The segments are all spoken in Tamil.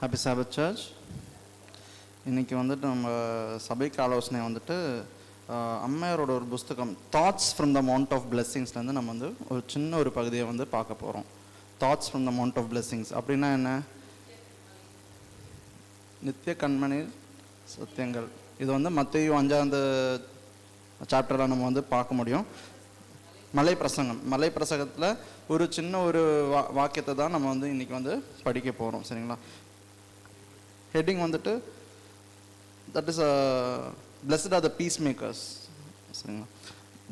ஹாப்பி சாபத் சர்ச் இன்றைக்கி வந்துட்டு நம்ம சபைக்கு ஆலோசனை வந்துட்டு அம்மையாரோட ஒரு புஸ்தகம் thoughts from the mount of பிளெஸ்ஸிங்ஸ்லேருந்து நம்ம வந்து ஒரு சின்ன ஒரு பகுதியை வந்து பார்க்க போகிறோம் thoughts from the mount of blessings அப்படின்னா என்ன? நித்திய கண்மணி சத்தியங்கள். இது வந்து மத்தையும் அஞ்சாவது சாப்டரில் நம்ம வந்து பார்க்க முடியும். மலை பிரசங்கம். மலை பிரசங்கத்தில் ஒரு சின்ன ஒரு வா வாக்கியத்தை தான் நம்ம வந்து இன்றைக்கி வந்து படிக்க போகிறோம் சரிங்களா? ஹெட்டிங் வந்துட்டு that is blessed are the peacemakers சரிங்களா?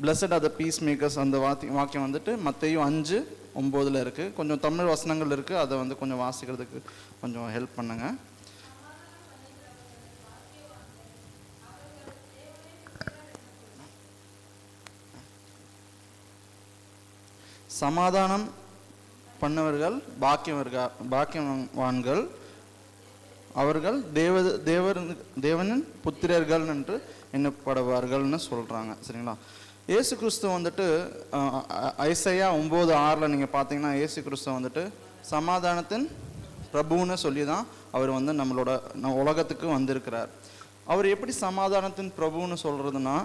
Blessed are the piece makers அந்த வாத்தி வாக்கியம் வந்துட்டு மற்றையும் அஞ்சு ஒம்போதில் இருக்குது கொஞ்சம் தமிழ் வசனங்கள் இருக்குது அதை வந்து கொஞ்சம் வாசிக்கிறதுக்கு கொஞ்சம் ஹெல்ப் பண்ணுங்க. சமாதானம் பண்ணவர்கள் பாக்கியவர்கள் பாக்கியவான்கள் அவர்கள் தேவ தேவர் தேவனின் புத்திரர்கள் என்று எண்ணப்படுவார்கள்னு சொல்கிறாங்க சரிங்களா? ஏசு கிறிஸ்து வந்துட்டு ஐசையா ஒம்பது ஆறில் நீங்கள் பார்த்தீங்கன்னா ஏசு கிறிஸ்து வந்துட்டு சமாதானத்தின் பிரபுன்னு சொல்லி தான் அவர் வந்து நம்மளோட நம்ம உலகத்துக்கு வந்திருக்கிறார். அவர் எப்படி சமாதானத்தின் பிரபுன்னு சொல்கிறதுனா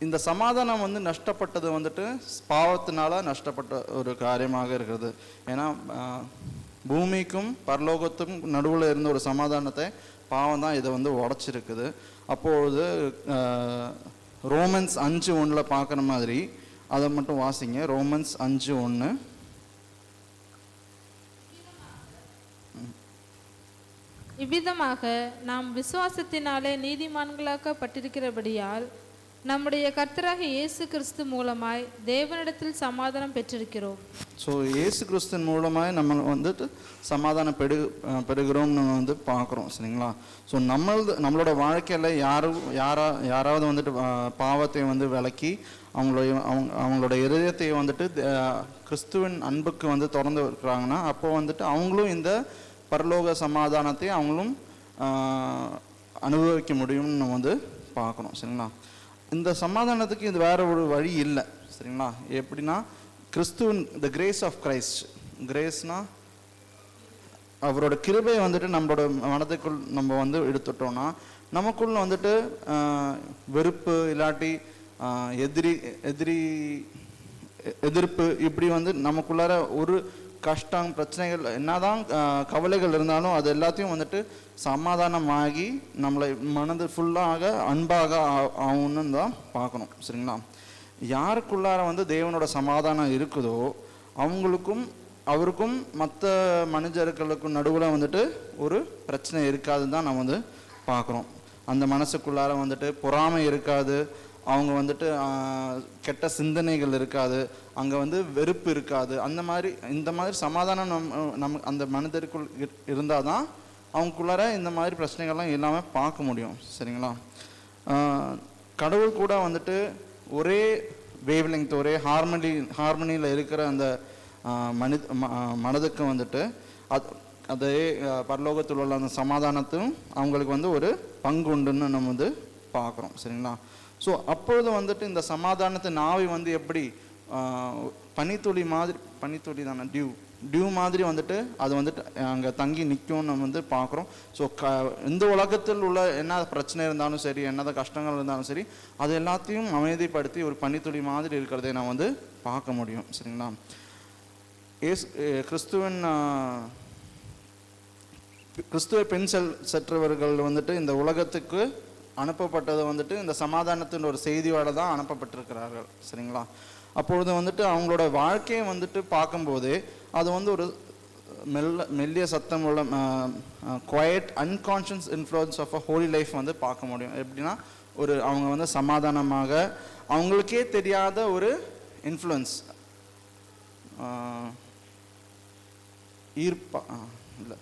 இந்த சமாதானம் வந்து நஷ்டப்பட்டது வந்துட்டு பாவத்தினால நஷ்டப்பட்ட ஒரு காரியமாக இருக்கிறது. ஏன்னா பூமிக்கும் பரலோகத்துக்கும் நடுவில் இருந்த ஒரு சமாதானத்தை பாவம் தான் இதை வந்து உடச்சிருக்குது. அப்பொழுது ரோமன்ஸ் அஞ்சு ஒன்றில் பார்க்குற மாதிரி அதை மட்டும் வாசிங்க. ரோமன்ஸ் அஞ்சு ஒன்று இவ்விதமாக நாம் விசுவாசத்தினாலே நீதிமான்களாக்கப்பட்டிருக்கிறபடியால் நம்முடைய கர்த்தராக இயேசு கிறிஸ்து மூலமாய் தேவனிடத்தில் சமாதானம் பெற்றிருக்கிறோம். ஸோ இயேசு கிறிஸ்துவின் மூலமாய் நம்ம வந்துட்டு சமாதானம் பெரு பெறுகிறோம்னு நம்ம வந்து பார்க்குறோம் சரிங்களா? ஸோ நம்மளது நம்மளோட வாழ்க்கையில் யாரும் யாரா யாராவது வந்துட்டு பாவத்தை வந்து விலக்கி அவங்களுடைய அவங்க அவங்களோட இருதயத்தை வந்துட்டு கிறிஸ்துவின் அன்புக்கு வந்து திறந்து இருக்கிறாங்கன்னா அப்போ வந்துட்டு அவங்களும் இந்த பரலோக சமாதானத்தை அவங்களும் அனுபவிக்க முடியும்னு நம்ம வந்து பார்க்குறோம் சரிங்களா? இந்த சமாதானத்துக்கு இது வேற ஒரு வழி இல்லை. சரிங்களா? எப்படின்னா கிறிஸ்துவின் த கிரேஸ் ஆஃப் கிரைஸ்ட் கிரேஸ்னா அவரோட கிருபை வந்துட்டு நம்மளோட மனதுக்குள் நம்ம வந்து எடுத்துட்டோம்னா நமக்குள்ள வந்துட்டு வெறுப்பு இல்லாட்டி எதிரி எதிரி எதிர்ப்பு இப்படி வந்து நமக்குள்ளார ஒரு கஷ்டம் பிரச்சனைகள் என்னதான் கவலைகள் இருந்தாலும் அது எல்லாத்தையும் வந்துட்டு சமாதானமாகி நம்மளை மனது ஃபுல்லாக அன்பாக ஆ- ஆகும்னு தான் பார்க்கணும். சரிங்களா? யாருக்குள்ளார வந்து தேவனோட சமாதானம் இருக்குதோ அவங்களுக்கும் அவருக்கும் மற்ற மனிதர்களுக்கும் நடுவில் வந்துட்டு ஒரு பிரச்சனை இருக்காதுன்னு தான் நம்ம வந்து பார்க்குறோம். அந்த மனசுக்குள்ளார வந்துட்டு பொறாமை இருக்காது. அவங்க வந்துட்டு கெட்ட சிந்தனைகள் இருக்காது அங்கே வந்து வெறுப்பு இருக்காது அந்த மாதிரி இந்த மாதிரி சமாதானம் நம் நம் அந்த மனிதருக்குள் இருந்தால் தான் அவங்களுக்குள்ளார இந்த மாதிரி பிரச்சனைகள்லாம் இல்லாமல் பார்க்க முடியும் சரிங்களா? கடவுள் கூட வந்துட்டு ஒரே வேவ் லெங்த் ஒரே ஹார்மனி ஹார்மனியில் இருக்கிற அந்த மனித ம- மனதுக்கு வந்துட்டு அது அதே பரலோகத்தில் உள்ள அந்த சமாதானத்தும் அவங்களுக்கு வந்து ஒரு பங்கு உண்டுன்னு நம்ம வந்து பார்க்குறோம் சரிங்களா? ஸோ அப்பொழுது வந்துட்டு இந்த சமாதானத்தின் ஆவி வந்து எப்படி பனித்துளி மாதிரி பனித்துளி தானே டியூ டியூ மாதிரி வந்துட்டு அது வந்துட்டு அங்கே தங்கி நிற்கும்னு நம்ம வந்து பார்க்குறோம். ஸோ க இந்த உலகத்தில் உள்ள என்ன பிரச்சனை இருந்தாலும் சரி என்னதான் கஷ்டங்கள் இருந்தாலும் சரி அது எல்லாத்தையும் அமைதிப்படுத்தி ஒரு பனித்துளி மாதிரி இருக்கிறதை நான் வந்து பார்க்க முடியும். சரிங்களா? ஏஸ் கிறிஸ்துவின் கிறிஸ்துவ பெண் செல் செற்றவர்கள் வந்துட்டு இந்த உலகத்துக்கு அனுப்பப்பட்டது வந்துட்டு இந்த சமாதானத்தின் ஒரு செய்தியோட தான் அனுப்பப்பட்டிருக்கிறார்கள். சரிங்களா? அப்பொழுது வந்துட்டு அவங்களோட வாழ்க்கையை வந்துட்டு பார்க்கும்போது அது வந்து ஒரு மெல்ல மெல்லிய சத்தம் உள்ள quiet unconscious influence of a holy life வந்து பார்க்க முடியும். எப்படின்னா ஒரு அவங்க வந்து சமாதானமாக அவங்களுக்கே தெரியாத ஒரு இன்ஃப்ளூயன்ஸ் ஈர்ப்பா இல்லை.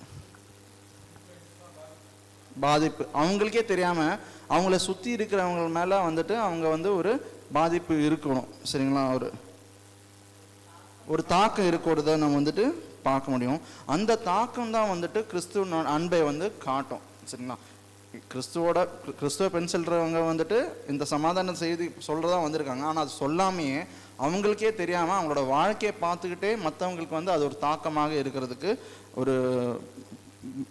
பாதிப்பு. அவங்களுக்கே தெரியாமல் அவங்கள சுற்றி இருக்கிறவங்க மேலே வந்துட்டு அவங்க வந்து ஒரு பாதிப்பு இருக்கணும். சரிங்களா? ஒரு ஒரு தாக்கம் இருக்கிறத நம்ம வந்துட்டு பார்க்க முடியும். அந்த தாக்கம் தான் வந்துட்டு கிறிஸ்துவ அன்பை வந்து காட்டும். சரிங்களா? கிறிஸ்துவோட கிறிஸ்துவ பெண் சொல்றவங்க வந்துட்டு இந்த சமாதான செய்தி சொல்கிறதா வந்திருக்காங்க. ஆனால் அது சொல்லாமையே அவங்களுக்கே தெரியாமல் அவங்களோட வாழ்க்கையை பார்த்துக்கிட்டே மற்றவங்களுக்கு வந்து அது ஒரு தாக்கமாக இருக்கிறதுக்கு ஒரு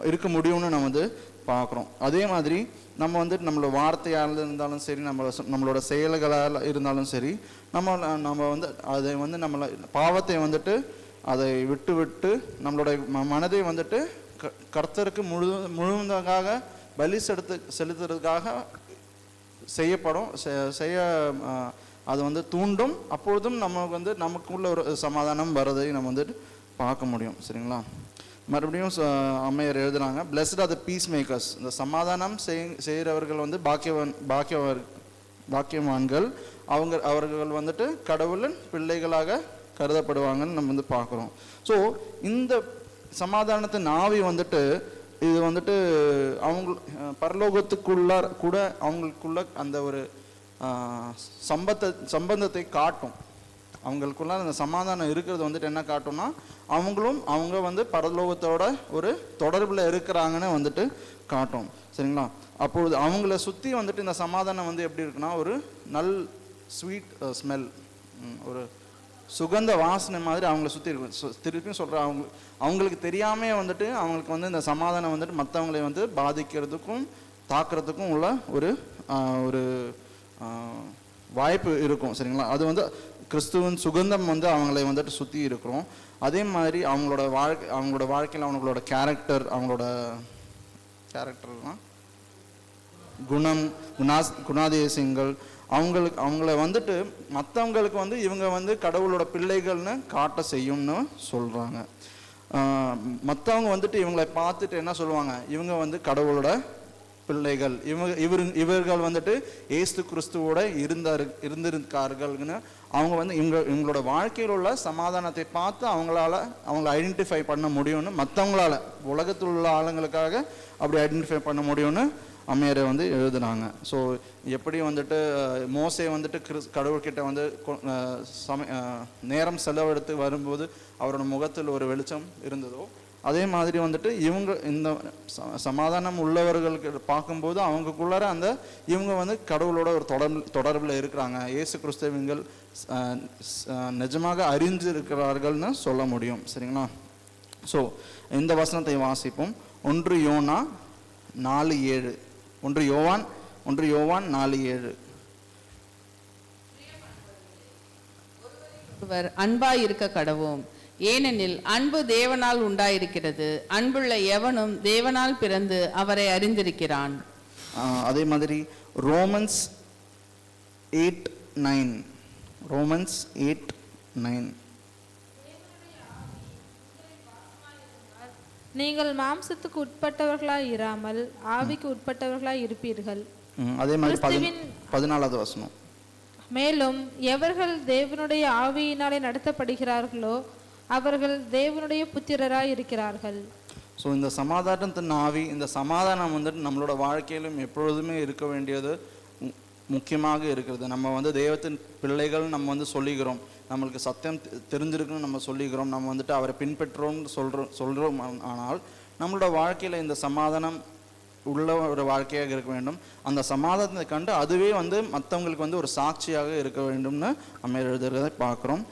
இருக்க முடியும்னு நம்ம வந்து பார்க்குறோம். அதே மாதிரி நம்ம வந்துட்டு நம்மளோட வார்த்தையால் இருந்தாலும் சரி நம்ம நம்மளோட செயல்களால் இருந்தாலும் சரி நம்ம நம்ம வந்து அதை வந்து நம்மளை பாவத்தை வந்துட்டு அதை விட்டு விட்டு நம்மளுடைய ம- மனதை வந்துட்டு க- கர்த்தருக்கு முழு முழுவதாக பலி செலுத்து செலுத்துறதுக்காக செய்யப்படும் செய்ய அது வந்து தூண்டும். அப்பொழுதும் நமக்கு வந்து நமக்குள்ள ஒரு சமாதானம் வரதை நம்ம வந்துட்டு பார்க்க முடியும். சரிங்களா? மறுபடியும் ச- அம்மையார் எழுதுனாங்க blessed are the piece makers இந்த சமாதானம் செய் செய்கிறவர்கள் வந்து பாக்கியவான் பாக்கியவர் பாக்கியவான்கள். அவங்க அவர்கள் வந்துட்டு கடவுளின் பிள்ளைகளாக கருதப்படுவாங்கன்னு நம்ம வந்து பார்க்குறோம். ஸோ இந்த சமாதானத்தின் ஆவி வந்துட்டு இது வந்துட்டு அவங்க பரலோகத்துக்குள்ளார் கூட அவங்களுக்குள்ள அந்த ஒரு சம்பத்த சம்பத்தை சம்பந்தத்தை காட்டும். அவங்களுக்குள்ள அந்த சமாதானம் இருக்கிறது வந்துட்டு என்ன காட்டும்னா அவங்களும் அவங்க வந்து பரலோகத்தோட ஒரு தொடர்பில் இருக்கிறாங்கன்னு வந்துட்டு காட்டும். சரிங்களா? அப்பொழுது அவங்கள சுற்றி வந்துட்டு இந்த சமாதானம் வந்து எப்படி இருக்குன்னா ஒரு நல் ஸ்வீட் ஸ்மெல் ஒரு சுகந்த வாசனை மாதிரி அவங்கள சுற்றி இருக்கும் திருப்பியும் சொல்கிற அவங்க அவங்களுக்கு தெரியாமே வந்துட்டு அவங்களுக்கு வந்து இந்த சமாதானம் வந்துட்டு மற்றவங்களை வந்து பாதிக்கிறதுக்கும் தாக்குறதுக்கும் உள்ள ஒரு ஒரு வாய்ப்பு இருக்கும். சரிங்களா? அது வந்து கிறிஸ்துவின் சுகந்தம் வந்து அவங்களை வந்துட்டு சுற்றி இருக்கிறோம். அதே மாதிரி அவங்களோட வாழ்க்கை அவங்களோட வாழ்க்கையில் அவங்களோட கேரக்டர் அவங்களோட கேரக்டர்லாம் குணம் குணாஸ் குணாதிசயங்கள். அவங்களுக்கு அவங்கள வந்துட்டு மற்றவங்களுக்கு வந்து இவங்க வந்து கடவுளோட பிள்ளைகள்னு காட்ட செய்யும்னு சொல்கிறாங்க மற்றவங்க வந்துட்டு இவங்களை பார்த்துட்டு என்ன சொல்லுவாங்க? இவங்க வந்து கடவுளோட பிள்ளைகள். இவங்க இவர் இவர்கள் வந்துட்டு ஏசு கிறிஸ்துவோட இருந்தார் இருந்திருக்கார்கள்னு அவங்க வந்து இவங்க இவங்களோட வாழ்க்கையில் உள்ள சமாதானத்தை பார்த்து அவங்களால அவங்கள ஐடென்டிஃபை பண்ண முடியும்னு மற்றவங்களால உலகத்தில் உள்ள ஆளுங்களுக்காக அப்படி ஐடென்டிஃபை பண்ண முடியும்னு அம்மையாரை வந்து எழுதுனாங்க. ஸோ எப்படி வந்துட்டு மோசை வந்துட்டு கிறிஸ் கடவுள்கிட்ட வந்து கொ- சம நேரம் செலவெடுத்து வரும்போது அவரோட முகத்தில் ஒரு வெளிச்சம் இருந்ததோ அதே மாதிரி வந்துட்டு இவங்க இந்த ச- சமாதானம் உள்ளவர்களுக்கு பார்க்கும்போது அவங்களுக்குள்ளார அந்த இவங்க வந்து கடவுளோட ஒரு தொடர் தொடர்பில் இருக்கிறாங்க. இயேசு கிறிஸ்தவங்கள் நிஜமாக அறிஞ்சு இருக்கிறார்கள்னு சொல்ல முடியும். சரிங்களா? ஸோ இந்த வசனத்தை வாசிப்போம். ஒன்று யோனா நாலு ஏழு. ஒன்று யோவான் ஒன்று யோவான் நாலு ஏழு. ஒருவர் அன்பாய் இருக்க கடவோம். ஏனெனில் அன்பு தேவனால் உண்டாயிருக்கிறது. அன்புள்ள எவனும் தேவனால் பிறந்து அவரை அறிந்திருக்கிறான். அதே மாதிரி Romans eight nine. Romans eight nine. நீங்கள் மாம்சத்துக்கு உட்பட்டவர்களாய் இராமல் ஆவிக்கு உட்பட்டவர்களாய் இருப்பீர்கள். அதே மாதிரி பதினாலாவது வசனம். மேலும் எவர்கள் தேவனுடைய ஆவியினாலே நடத்தப்படுகிறார்களோ அவர்கள் தேவனுடைய புத்திரராய் இருக்கிறார்கள் ஸோ இந்த சமாதானத்தின் ஆவி இந்த சமாதானம் வந்துட்டு நம்மளோட வாழ்க்கையிலும் எப்பொழுதுமே இருக்க வேண்டியது மு- முக்கியமாக இருக்கிறது. நம்ம வந்து தெய்வத்தின் பிள்ளைகள் நம்ம வந்து சொல்லிக்கிறோம். நம்மளுக்கு சத்தியம் தெ- தெரிஞ்சிருக்குன்னு நம்ம சொல்லிக்கிறோம். நம்ம வந்துட்டு அவரை பின்பற்றுறோம்னு சொல்கிறோம் சொல்கிறோம் ஆனால் நம்மளோட வாழ்க்கையில் இந்த சமாதானம் உள்ள ஒரு வாழ்க்கையாக இருக்க வேண்டும். அந்த சமாதானத்தை கண்டு அதுவே வந்து மற்றவங்களுக்கு வந்து ஒரு சாட்சியாக இருக்க வேண்டும்னு நம்ம எழுதுறதை பார்க்குறோம்.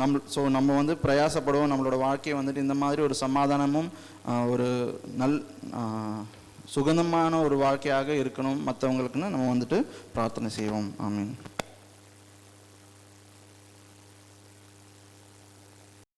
நம்ம ஸோ நம்ம வந்து பிரயாசப்படுவோம் நம்மளோட வாழ்க்கையை வந்துட்டு இந்த மாதிரி ஒரு சமாதானமும் ஒரு நல் சுகந்தமான ஒரு வாழ்க்கையாக இருக்கணும் மற்றவங்களுக்குன்னு நம்ம வந்துட்டு பிரார்த்தனை செய்வோம். ஆமீன்.